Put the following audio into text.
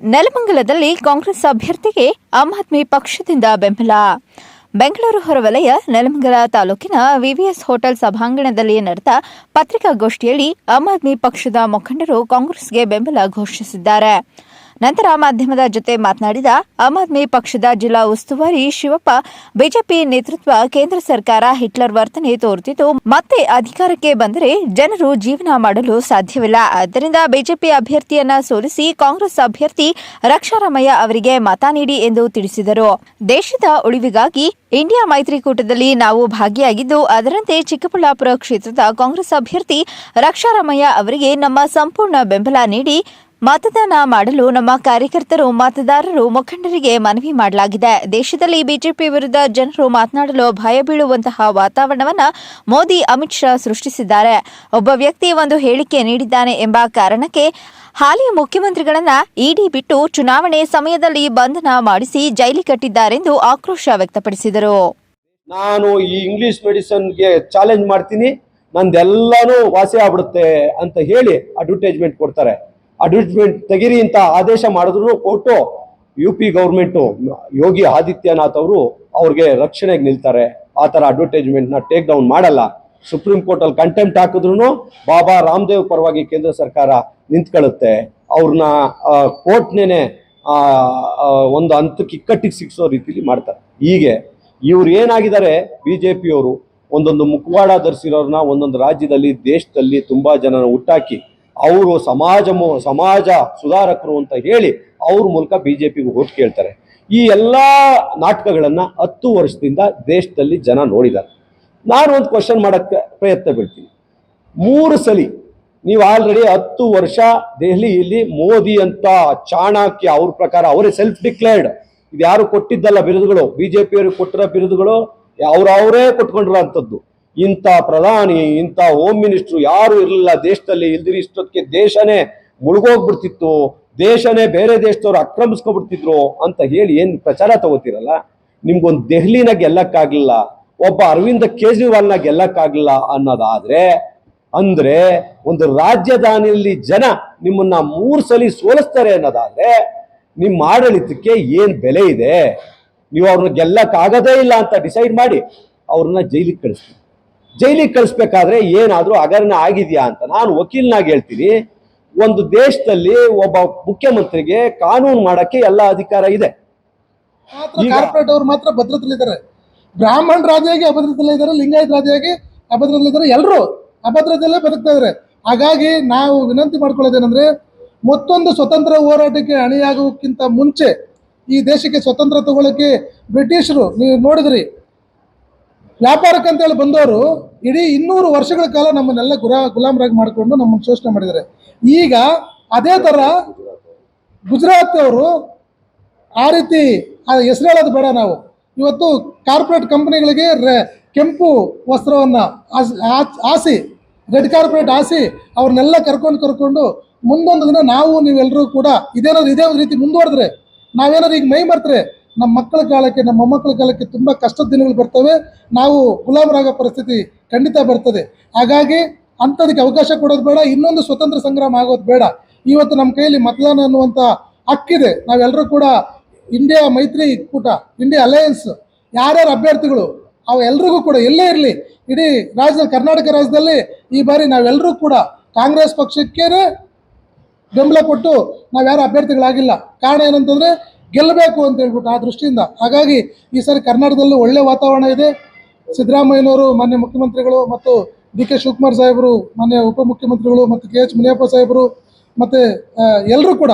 ನೆಲಮಂಗಲದಲ್ಲಿ ಕಾಂಗ್ರೆಸ್ ಅಭ್ಯರ್ಥಿಗೆ ಆಮ್ ಆದ್ಮಿ ಪಕ್ಷದಿಂದ ಬೆಂಬಲ. ಬೆಂಗಳೂರು ಹೊರವಲಯ, ನೆಲಮಂಗಲ ತಾಲೂಕಿನ ವಿವಿಎಸ್ ಹೋಟೆಲ್ ಸಭಾಂಗಣದಲ್ಲಿ ನಡೆದ ಪತ್ರಿಕಾಗೋಷ್ಠಿಯಲ್ಲಿ ಆಮ್ ಆದ್ಮಿ ಪಕ್ಷದ ಮುಖಂಡರು ಕಾಂಗ್ರೆಸ್ಗೆ ಬೆಂಬಲ ಘೋಷಿಸಿದ್ದಾರೆ. ನಂತರ ಮಾಧ್ಯಮದ ಜೊತೆ ಮಾತನಾಡಿದ ಆಮ್ ಆದ್ಮಿ ಪಕ್ಷದ ಜಿಲ್ಲಾ ಉಸ್ತುವಾರಿ ಶಿವಪ್ಪ, ಬಿಜೆಪಿ ನೇತೃತ್ವ ಕೇಂದ್ರ ಸರ್ಕಾರ ಹಿಟ್ಲರ್ ವರ್ತನೆ ತೋರುತ್ತಿದ್ದು, ಮತ್ತೆ ಅಧಿಕಾರಕ್ಕೆ ಬಂದರೆ ಜನರು ಜೀವನ ಮಾಡಲು ಸಾಧ್ಯವಿಲ್ಲ. ಆದ್ದರಿಂದ ಬಿಜೆಪಿ ಅಭ್ಯರ್ಥಿಯನ್ನ ಸೋಲಿಸಿ ಕಾಂಗ್ರೆಸ್ ಅಭ್ಯರ್ಥಿ ರಕ್ಷಾರಾಮಯ್ಯ ಅವರಿಗೆ ಮತ ನೀಡಿ ಎಂದು ತಿಳಿಸಿದರು. ದೇಶದ ಉಳಿವಿಗಾಗಿ ಇಂಡಿಯಾ ಮೈತ್ರಿಕೂಟದಲ್ಲಿ ನಾವು ಭಾಗಿಯಾಗಿದ್ದು, ಅದರಂತೆ ಚಿಕ್ಕಬಳ್ಳಾಪುರ ಕ್ಷೇತ್ರದ ಕಾಂಗ್ರೆಸ್ ಅಭ್ಯರ್ಥಿ ರಕ್ಷಾರಾಮಯ್ಯ ಅವರಿಗೆ ನಮ್ಮ ಸಂಪೂರ್ಣ ಬೆಂಬಲ ನೀಡಿ ಮತದಾನ ಮಾಡಲು ನಮ್ಮ ಕಾರ್ಯಕರ್ತರು, ಮತದಾರರು, ಮುಖಂಡರಿಗೆ ಮನವಿ ಮಾಡಲಾಗಿದೆ. ದೇಶದಲ್ಲಿ ಬಿಜೆಪಿ ವಿರುದ್ಧ ಜನರು ಮಾತನಾಡಲು ಭಯ ಬೀಳುವಂತಹ ವಾತಾವರಣವನ್ನು ಮೋದಿ, ಅಮಿತ್ ಶಾ ಸೃಷ್ಟಿಸಿದ್ದಾರೆ. ಒಬ್ಬ ವ್ಯಕ್ತಿ ಒಂದು ಹೇಳಿಕೆ ನೀಡಿದ್ದಾನೆ ಎಂಬ ಕಾರಣಕ್ಕೆ ಹಾಲಿ ಮುಖ್ಯಮಂತ್ರಿಗಳನ್ನ ಇಡಿ ಬಿಟ್ಟು ಚುನಾವಣೆ ಸಮಯದಲ್ಲಿ ಬಂಧನ ಮಾಡಿಸಿ ಜೈಲಿ ಕಟ್ಟಿದ್ದಾರೆಂದು ಆಕ್ರೋಶ ವ್ಯಕ್ತಪಡಿಸಿದರು. ನಾನು ಈ ಇಂಗ್ಲಿಷ್ ಮೆಡಿಸನ್ಗೆ ಚಾಲೆಂಜ್ ಮಾಡ್ತೀನಿ, ನಂದೆಲ್ಲಾನು ವಾಸಿ ಆಗ್ಬಿಡುತ್ತೆ ಅಂತ ಹೇಳಿ ಅಡ್ವರ್ಟೈಸ್ಮೆಂಟ್ ಕೊಡ್ತಾರೆ. ಅಡ್ವರ್ಟೈಸ್ಮೆಂಟ್ ತೆಗಿರಿ ಅಂತ ಆದೇಶ ಮಾಡಿದ್ರು ಕೊಟ್ಟು U P government Yogi Adityanath ಅವರು ಅವ್ರಿಗೆ ರಕ್ಷಣೆಗೆ ನಿಲ್ತಾರೆ. ಆ ಥರ ಅಡ್ವರ್ಟೈಸ್ಮೆಂಟ್ನ ಟೇಕ್ ಡೌನ್ ಮಾಡಲ್ಲ. ಸುಪ್ರೀಂ ಕೋರ್ಟಲ್ಲಿ ಕಂಟೆಂಪ್ಟ್ ಹಾಕಿದ್ರು ಬಾಬಾ ರಾಮದೇವ್ ಪರವಾಗಿ ಕೇಂದ್ರ ಸರ್ಕಾರ ನಿಂತ್ಕೊಳ್ಳುತ್ತೆ. ಅವ್ರನ್ನ ಕೋರ್ಟ್ನೇನೆ ಒಂದು ಹಂತಕ್ಕೆ ಇಕ್ಕಟ್ಟಿಗೆ ಸಿಗಿಸೋ ರೀತಿಲಿ ಮಾಡ್ತಾರೆ. ಹೀಗೆ ಇವ್ರು ಏನಾಗಿದ್ದಾರೆ ಬಿ ಜೆ ಪಿಯವರು ಒಂದೊಂದು ಮುಖವಾಡ ಧರಿಸಿರೋರನ್ನ ಒಂದೊಂದು ರಾಜ್ಯದಲ್ಲಿ, ದೇಶದಲ್ಲಿ ತುಂಬಾ ಜನನ ಹುಟ್ಟಾಕಿ ಅವರು ಸಮಾಜ ಸಮಾಜ ಸುಧಾರಕರು ಅಂತ ಹೇಳಿ ಅವ್ರ ಮೂಲಕ ಬಿ ಜೆ ಪಿಗೆ ಓಟ್ ಕೇಳ್ತಾರೆ. ಈ ಎಲ್ಲ ನಾಟಕಗಳನ್ನು ಹತ್ತು ವರ್ಷದಿಂದ ದೇಶದಲ್ಲಿ ಜನ ನೋಡಿದ್ದಾರೆ. ನಾನು ಒಂದು ಕ್ವಶನ್ ಮಾಡಕ್ಕೆ ಪ್ರಯತ್ನ ಬೀಳ್ತೀನಿ ಮೂರು ಸಲಿ ನೀವು ಆಲ್ರೆಡಿ ಹತ್ತು ವರ್ಷ ದೆಹಲಿಯಲ್ಲಿ ಮೋದಿ ಅಂತ ಚಾಣಕ್ಯ ಅವ್ರ ಪ್ರಕಾರ ಅವರೇ ಸೆಲ್ಫ್ ಡಿಕ್ಲೇರ್ಡ್ ಇದು ಯಾರು ಕೊಟ್ಟಿದ್ದಲ್ಲ ಬಿರುದುಗಳು, ಬಿಜೆಪಿಯವರು ಕೊಟ್ಟಿರೋ ಬಿರುದುಗಳು ಅವ್ರವರೇ ಕೊಟ್ಕೊಂಡಿರೋ ಅಂಥದ್ದು ಇಂಥ ಪ್ರಧಾನಿ, ಇಂಥ ಹೋಮ್ ಮಿನಿಸ್ಟ್ರು ಯಾರು ಇರಲಿಲ್ಲ. ದೇಶದಲ್ಲಿ ಇಲ್ದಿರಿ ಇಷ್ಟೊತ್ತಿಗೆ ದೇಶನೇ ಮುಳುಗೋಗ್ಬಿಡ್ತಿತ್ತು. ದೇಶನೇ ಬೇರೆ ದೇಶದವ್ರು ಆಕ್ರಮಿಸ್ಕೊಬಿಡ್ತಿದ್ರು ಅಂತ ಹೇಳಿ ಏನು ಪ್ರಚಾರ ತಗೋತಿರಲ್ಲ? ನಿಮ್ಗೊಂದು ದೆಹಲಿನ ಗೆಲ್ಲಕ್ಕಾಗ್ಲಿಲ್ಲ, ಒಬ್ಬ ಅರವಿಂದ ಕೇಜ್ರಿವಾಲ್ನ ಗೆಲ್ಲಕ್ಕಾಗ್ಲಿಲ್ಲ ಅನ್ನೋದಾದ್ರೆ, ಅಂದ್ರೆ ಒಂದು ರಾಜಧಾನಿಯಲ್ಲಿ ಜನ ನಿಮ್ಮನ್ನ ಮೂರು ಸಲ ಸೋಲಿಸ್ತಾರೆ ಅನ್ನೋದಾದ್ರೆ ನಿಮ್ಮ ಆಡಳಿತಕ್ಕೆ ಏನು ಬೆಲೆ ಇದೆ? ನೀವು ಅವ್ರನ್ನ ಗೆಲ್ಲಕ್ಕಾಗದೇ ಇಲ್ಲ ಅಂತ ಡಿಸೈಡ್ ಮಾಡಿ ಅವ್ರನ್ನ ಜೈಲಿಗೆ ಕಳಿಸ್ತೀವಿ ಜೈಲಿಗೆ ಕಳಿಸ್ಬೇಕಾದ್ರೆ ಏನಾದ್ರೂ ಹಗರಣ ಆಗಿದೆಯಾ ಅಂತ ನಾನು ವಕೀಲ್ನಾಗ ಹೇಳ್ತೀನಿ. ಒಂದು ದೇಶದಲ್ಲಿ ಒಬ್ಬ ಮುಖ್ಯಮಂತ್ರಿಗೆ ಕಾನೂನು ಮಾಡಕ್ಕೆ ಎಲ್ಲ ಅಧಿಕಾರ ಇದೆ. ಕಾರ್ಪೊರೇಟ್ ಅವರು ಮಾತ್ರ ಭದ್ರತೆಲಿದ್ದಾರೆ ಬ್ರಾಹ್ಮಣ ರಾಜಾಗಿ ಅಭದ್ರತೆಲಿದ್ದಾರೆ ಲಿಂಗಾಯತ್ ರಾಜಾಗಿ ಅಭದ್ರತೆಲಿದ್ದಾರೆ ಎಲ್ಲರೂ ಅಭದ್ರತೆಯಲ್ಲೇ ಬದುಕ್ತಾ ಇದ್ದಾರೆ. ಹಾಗಾಗಿ ನಾವು ವಿನಂತಿ ಮಾಡ್ಕೊಳ್ಳೋದೇನಂದ್ರೆ ಮತ್ತೊಂದು ಸ್ವತಂತ್ರ ಹೋರಾಟಕ್ಕೆ ಅಣಿಯಾಗೋಕ್ಕಿಂತ ಮುಂಚೆ ಈ ದೇಶಕ್ಕೆ ಸ್ವತಂತ್ರ ತಗೊಳ್ಳೋಕೆ ಬ್ರಿಟಿಷರು ನೀವು ನೋಡಿದ್ರಿ ವ್ಯಾಪಾರಕ್ಕಂತೇಳಿ ಬಂದವರು ಇಡೀ ಇನ್ನೂರು ವರ್ಷಗಳ ಕಾಲ ನಮ್ಮನ್ನೆಲ್ಲ ಗುರಾ ಗುಲಾಮರಾಗಿ ಮಾಡಿಕೊಂಡು ನಮ್ಮನ್ನು ಶೋಷಣೆ ಮಾಡಿದ್ದಾರೆ. ಈಗ ಅದೇ ಥರ ಗುಜರಾತ್ ಅವರು ಆ ರೀತಿ ಹೆಸರು ಹೇಳೋದು ಬೇಡ ನಾವು. ಇವತ್ತು ಕಾರ್ಪೊರೇಟ್ ಕಂಪನಿಗಳಿಗೆ ಕೆಂಪು ವಸ್ತ್ರವನ್ನು ಆಸಿ ರೆಡ್ ಕಾರ್ಪೊರೇಟ್ ಆಸಿ ಅವ್ರನ್ನೆಲ್ಲ ಕರ್ಕೊಂಡು ಕರ್ಕೊಂಡು ಮುಂದೊಂದು ದಿನ ನಾವು ನೀವೆಲ್ಲರೂ ಕೂಡ ಇದೇನಾದ್ರು ಇದೇ ಒಂದು ರೀತಿ ಮುಂದುವರೆದ್ರೆ ನಾವೇನಾದ್ರು ಈಗ ಮೈ ಮರ್ತರೆ ನಮ್ಮ ಮಕ್ಕಳ ಕಾಲಕ್ಕೆ, ನಮ್ಮ ಮೊಮ್ಮಕ್ಕಳ ಕಾಲಕ್ಕೆ ತುಂಬ ಕಷ್ಟದ ದಿನಗಳು ಬರ್ತವೆ. ನಾವು ಗುಲಾಮರಾಗೋ ಪರಿಸ್ಥಿತಿ ಖಂಡಿತ ಬರ್ತದೆ. ಹಾಗಾಗಿ ಅಂಥದಕ್ಕೆ ಅವಕಾಶ ಕೊಡೋದು ಬೇಡ, ಇನ್ನೊಂದು ಸ್ವತಂತ್ರ ಸಂಗ್ರಾಮ ಆಗೋದು ಬೇಡ. ಇವತ್ತು ನಮ್ಮ ಕೈಯಲ್ಲಿ ಮತದಾನ ಅನ್ನುವಂಥ ಹಕ್ಕಿದೆ. ನಾವೆಲ್ಲರೂ ಕೂಡ ಇಂಡಿಯಾ ಮೈತ್ರಿ ಕೂಟ, ಇಂಡಿಯಾ ಅಲಯನ್ಸ್, ಯಾರ್ಯಾರು ಅಭ್ಯರ್ಥಿಗಳು ಅವೆಲ್ಲರಿಗೂ ಕೂಡ ಎಲ್ಲೇ ಇರಲಿ, ಇಡೀ ರಾಜ್ಯದ ಕರ್ನಾಟಕ ರಾಜ್ಯದಲ್ಲಿ ಈ ಬಾರಿ ನಾವೆಲ್ಲರೂ ಕೂಡ ಕಾಂಗ್ರೆಸ್ ಪಕ್ಷಕ್ಕೇನೆ ಬೆಂಬಲ ಕೊಟ್ಟು ನಾವು ಯಾರು ಅಭ್ಯರ್ಥಿಗಳಾಗಿಲ್ಲ. ಕಾರಣ ಏನಂತಂದರೆ ಗೆಲ್ಲಬೇಕು ಅಂತ ಹೇಳ್ಬಿಟ್ಟು ಆ ದೃಷ್ಟಿಯಿಂದ. ಹಾಗಾಗಿ ಈ ಸಾರಿ ಕರ್ನಾಟಕದಲ್ಲೂ ಒಳ್ಳೆ ವಾತಾವರಣ ಇದೆ. ಸಿದ್ದರಾಮಯ್ಯನವರು ಮಾನ್ಯ ಮುಖ್ಯಮಂತ್ರಿಗಳು ಮತ್ತು ಡಿ ಕೆ ಶಿವಕುಮಾರ್ ಸಾಹೇಬರು ಮಾನ್ಯ ಉಪಮುಖ್ಯಮಂತ್ರಿಗಳು ಮತ್ತು ಕೆ ಎಚ್ ಮುನಿಯಪ್ಪ ಸಾಹೇಬರು ಮತ್ತು ಎಲ್ಲರೂ ಕೂಡ